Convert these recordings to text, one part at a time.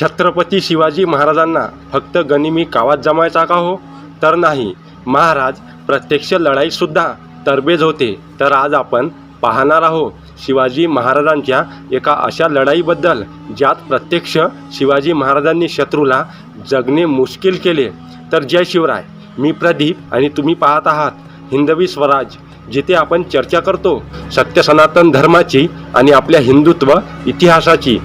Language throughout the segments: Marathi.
छत्रपती शिवाजी महाराजांना फक्त गनिमी कावात जमायचा का हो? तर नाही. महाराज प्रत्यक्ष लढाईसुद्धा तरबेज होते. तर आज आपण पाहणार आहोत शिवाजी महाराजांच्या एका अशा लढाईबद्दल ज्यात प्रत्यक्ष शिवाजी महाराजांनी शत्रूला जगणे मुश्किल केले. तर जय शिवराय. मी प्रदीप आणि तुम्ही पाहत आहात हिंदवी स्वराज जिथे आपण चर्चा करतो सत्य सनातन धर्माची आणि आपल्या हिंदुत्व इतिहासाची.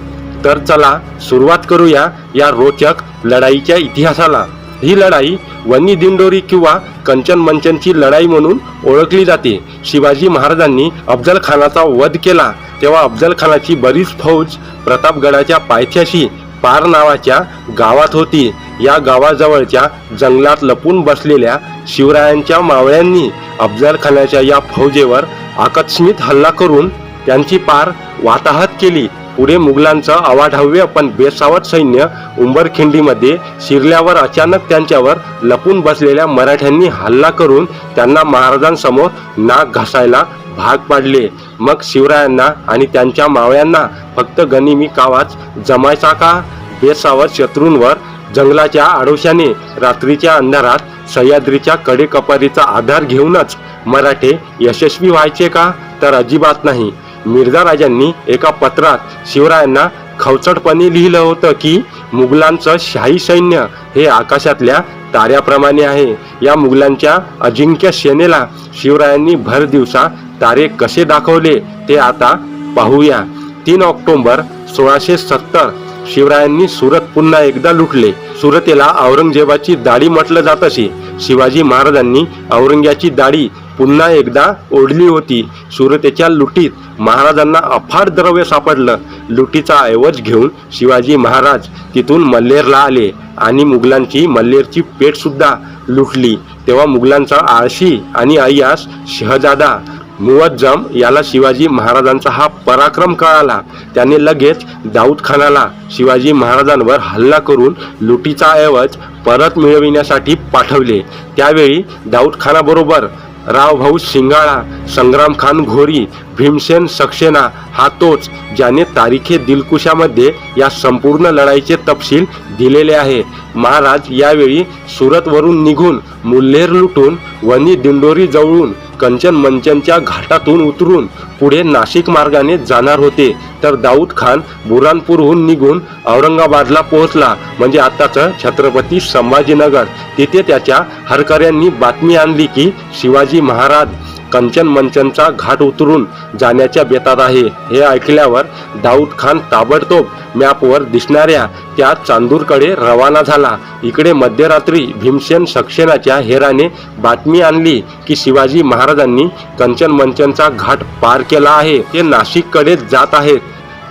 तर चला सुरुवात करूया या रोचक लढाईच्या इतिहासाला. ही लढाई वन्नी दिंडोरी किंवा कंचन मंचनची लढाई म्हणून ओळखली जाते. शिवाजी महाराजांनी अफजल खानाचा वध केला. तेव्हा अफजल खानाची बरीच फौज प्रतापगडाच्या पायथ्याशी पार नावाच्या गावात होती. या गावाजवळच्या जंगलात लपून बसलेल्या शिवरायांच्या मावळ्यांनी अफजल खानाच्या या फौजेवर आकस्मित हल्ला करून त्यांची पार वाताहत केली. पुढे मुघलांचं अवाढव्य पण बेसावत सैन्य उंबरखिंडीमध्ये शिरल्यावर अचानक त्यांच्यावर लपून बसलेल्या मराठ्यांनी हल्ला करून त्यांना महाराजांसमोर नाक घासायला भाग पाडले. मग शिवरायांना आणि त्यांच्या मावळ्यांना फक्त गनिमी कावाच जमायचा का? बेसावत शत्रूंवर जंगलाच्या आडोशाने रात्रीच्या अंधारात सह्याद्रीच्या कडेकपारीचा आधार घेऊनच मराठे यशस्वी व्हायचे का? तर अजिबात नाही. मिर्झा राजांनी एका पत्रात शिवरायांना खवचटपणे लिहिलं होतं की मुघलांचं शाही सैन्य हे आकाशातल्या ताऱ्याप्रमाणे आहे. या मुघलांच्या अजिंक्य सेनेला शिवरायांनी भर दिवसा तारे कसे दाखवले ते आता पाहूया. तीन ऑक्टोबर सोळाशे सत्तर शिवरायांनी सुरत पुन्हा एकदा लुटले. सुरतेला औरंगजेबाची दाढी म्हटलं जात असे. शिवाजी महाराजांनी औरंग्याची दाढी पुन्हा एकदा ओढली होती. सुरतेच्या लुटीत महाराजांना अफाट द्रव्य सापडलं. लुटीचा ऐवज घेऊन शिवाजी महाराज तिथून मल्लेरला आले आणि मुघलांची मल्लेरची पेठसुद्धा लुटली. तेव्हा मुघलांचा आळशी आणि अय्यास शहजादा मुवज्जम याला शिवाजी महाराजांचा हा पराक्रम कळाला. त्याने लगेच दाऊद खानाला शिवाजी महाराजांवर हल्ला करून लुटीचा ऐवज परत मिळविण्यासाठी पाठवले. त्यावेळी दाऊद खानाबरोबर रावभाऊ शिंगाळा संग्राम खान घोरी भीमसेन सक्सेना हा तोच ज्याने तारीखे दिलकुशामध्ये या संपूर्ण लढाईचे तपशील दिलेले आहे. महाराज यावेळी सुरतवरून निघून मुल्हेर लुटून वनी दिंडोरी जवळून कंचन मंचनच्या घाटातून उतरून पुढे नाशिक मार्गाने जाणार होते. तर दाऊद खान बुरानपूरहून निघून औरंगाबादला पोहोचला. म्हणजे आताचं छत्रपती संभाजीनगर. तिथे त्याच्या हरकऱ्यांनी बातमी आणली की शिवाजी महाराज कंचन मंचनचा घाट उतरून जाण्याच्या बेतात आहे. हे ऐकल्यावर दाऊद खान ताबडतोब मॅपवर दिसणाऱ्या त्या चांदूरकडे रवाना झाला. इकडे मध्यरात्री भीमसेन सक्सेनाच्या हेराने बातमी आणली की शिवाजी महाराजांनी कंचन मंचनचा घाट पार केला आहे. ते नाशिककडे जात आहेत.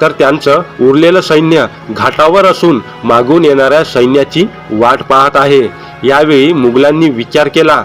तर त्यांचं उरलेलं सैन्य घाटावर असून मागून येणाऱ्या सैन्याची वाट पाहत आहे. यावेळी मुघलांनी विचार केला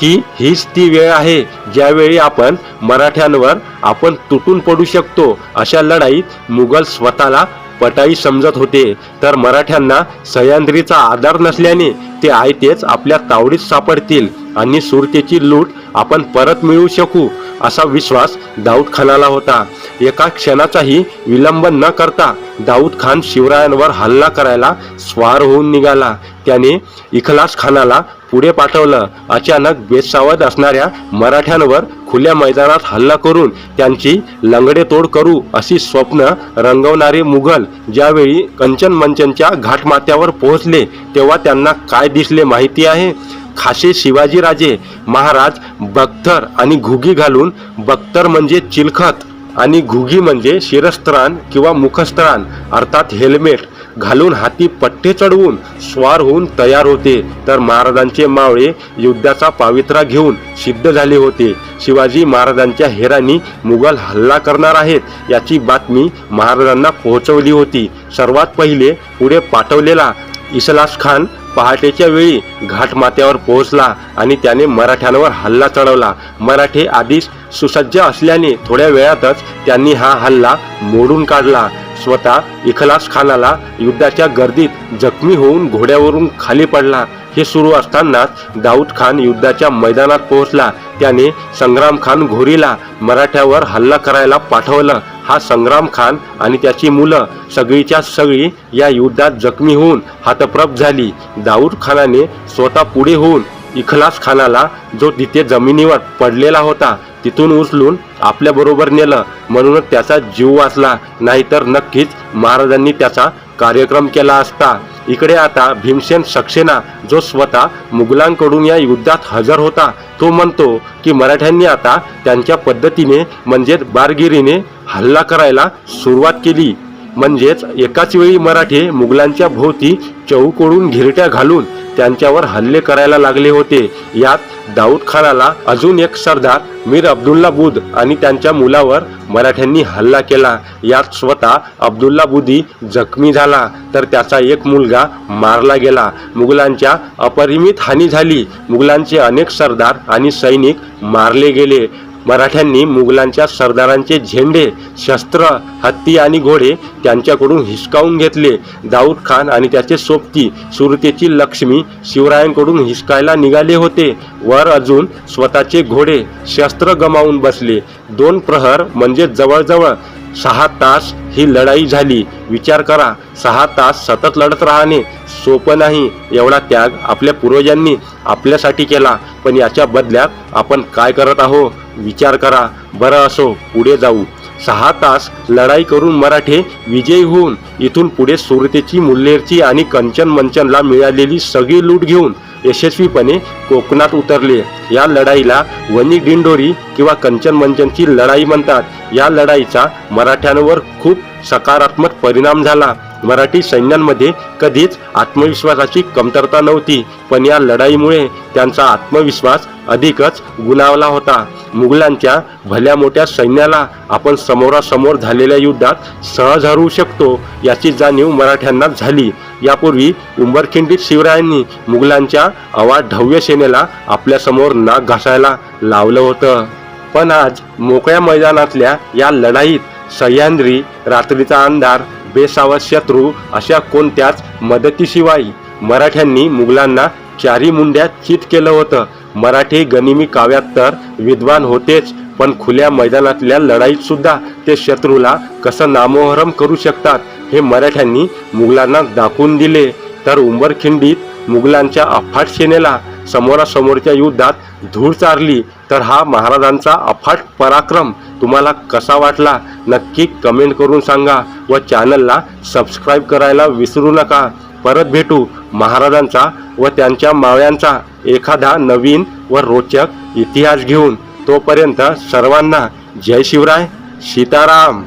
की हीच ती वेळ आहे ज्यावेळी आपण मराठ्यांवर आपण तुटून पडू शकतो अशा लढाईत मुघल स्वतःला पटाई समजत होते. तर मराठ्यांना सह्याद्रीचा आधार नसल्याने ते आयतेच आपल्या तावडीत सापडतील. आणि सुरतेची लूट आपण परत मिळवू शकू असा विश्वास दाऊद खानाला होता. एका क्षणाचाही विलंब न करता दाऊद खान शिवरायांवर हल्ला करायला स्वार होऊन निघाला. त्याने इखलास खानाला पुढे पाठवलं. अचानक बेसावध असणाऱ्या मराठ्यांवर खुल्या मैदानात हल्ला करून त्यांची लंगडेतोड करू अशी स्वप्न रंगवणारे मुघल ज्यावेळी कंचन मंचनच्या घाटमाथ्यावर पोहोचले तेव्हा त्यांना काय दिसले माहिती आहे? खासे शिवाजीराजे महाराज बख्तर आणि घुगी घालून बख्तर म्हणजे चिलखत आणि घुगी म्हणजे शिरस्त्राण किंवा मुखस्त्राण अर्थात हेल्मेट घालून हाती पट्टे चढवून स्वार होऊन तयार होते. तर महाराजांचे मावळे युद्धाचा पावित्रा घेऊन सिद्ध झाले होते. शिवाजी महाराजांच्या हेरांनी मुघल हल्ला करणार आहेत याची बातमी महाराजांना पोहोचवली होती. सर्वात पहिले पुढे पाठवलेला इसलास खान पहाटेच्या वेळी घाटमाथ्यावर पोहोचला आणि त्याने मराठ्यांवर हल्ला चढवला. मराठे आधीच सुसज्ज असल्याने थोड्या वेळातच त्यांनी हा हल्ला मोडून काढला. स्वतः इखलास खानाला युद्धाच्या गर्दीत जखमी होऊन घोड्यावरून खाली पडला. हे सुरू असतानाच दाऊद खान युद्धाच्या मैदानात पोहोचला. त्याने संग्राम खान घोरीला मराठ्यावर हल्ला करायला पाठवलं. हा संग्राम खान आणि त्याची मुलं सगळीच्या सगळी या युद्धात जखमी होऊन हातप्रप झाली. दाऊद खानाने स्वतः पुढे होऊन इखलास खानाला जो तिथे जमिनीवर पडलेला होता तिथून उचलून आपल्याबरोबर नेलं. म्हणूनच त्याचा जीव वाचला. नाहीतर नक्कीच महाराजांनी त्याचा कार्यक्रम केला असता. इकडे आता भीमसेन सक्सेना जो स्वतः मुघलांकडून या युद्धात हजर होता तो म्हणतो की मराठ्यांनी आता त्यांच्या पद्धतीने म्हणजेच बारगिरीने हल्ला करायला सुरुवात केली. म्हणजेच एकाच वेळी मराठे मुघलांच्या भोवती चौकडून घिरट्या घालून त्यांच्यावर हल्ले करायला लागले होते. यात दाऊद खानाला अजून एक सरदार मीर अब्दुल्ला बुध आणि त्यांच्या मुलावर मराठ्यांनी हल्ला केला. यात स्वतः अब्दुल्ला बुदी जखमी झाला तर त्याचा एक मुलगा मारला गेला. मुघलांच्या अपरिमित हानी झाली. मुघलांचे अनेक सरदार आणि सैनिक मारले गेले. मराठ्यांनी मुघलांच्या सरदारांचे झेंडे शस्त्र हत्ती आणि घोडे त्यांच्याकडून हिसकावून घेतले. दाऊद खान आणि त्याचे सोबती सुरतेची लक्ष्मी शिवरायांकडून हिसकायला निघाले होते. वर अजून स्वतःचे घोडे शस्त्र गमावून बसले. दोन प्रहर म्हणजे जवळजवळ सहा तास ही लढाई झाली. विचार करा सहा तास सतत लढत राहणे सोपं नाही. एवढा त्याग आपल्या पूर्वजांनी आपल्यासाठी केला. पण याच्या बदल्यात आपण काय करत आहो? विचार करा. बरं असो पुढे जाऊ. सहा तास लढाई करून मराठे विजयी होऊन इथून पुढे सुरतेची मुल्लेरची आणि कंचन मंचनला मिळालेली सगळी लूट घेऊन यशस्वीपणे कोकणात उतरले. या लढाईला वनी डिंडोरी किंवा कंचन मंचनची लढाई म्हणतात. या लढाईचा मराठ्यांवर खूप सकारात्मक परिणाम झाला. मराठी सैन्यांमध्ये कधीच आत्मविश्वासाची कमतरता नव्हती पण या लढाईमुळे त्यांचा आत्मविश्वास अधिकच गुणावला होता. मुघलांच्या भल्या मोठ्या सैन्याला आपण समोरासमोर झालेल्या युद्धात सहज हरवू शकतो याची जाणीव मराठ्यांना झाली. यापूर्वी उंबरखिंडीत शिवरायांनी मुघलांच्या अवाढव्य सेनेला आपल्यासमोर नाक घासायला लावलं होतं. पण आज मोकळ्या मैदानातल्या या लढाईत सह्याद्री रात्रीचा अंधार बेसावध शत्रू अशा कोणत्याच मदतीशिवाय मराठ्यांनी मुघलांना चारी मुंड्यात चित केलं होतं. मराठी गनिमी काव्यात तर विद्वान होतेच पण खुल्या मैदानातल्या लढाईत सुद्धा ते शत्रूला कसं नामोहरम करू शकतात हे मराठ्यांनी मुघलांना दाखवून दिले. तर उंबरखिंडीत मुघलांच्या अफाट सेनेला समोरासमोरच्या युद्धात धूळ चारली. तर हा महाराजांचा अफाट पराक्रम तुम्हाला कसा वाटला? नक्की कमेंट करून सांगा. व चॅनलला सबस्क्राईब करायला विसरू नका. परत भेटू महाराजांचा व त्यांच्या मावळ्यांचा एखादा नवीन व रोचक इतिहास घेऊन. तोपर्यंत सर्वांना जय शिवराय सीताराम.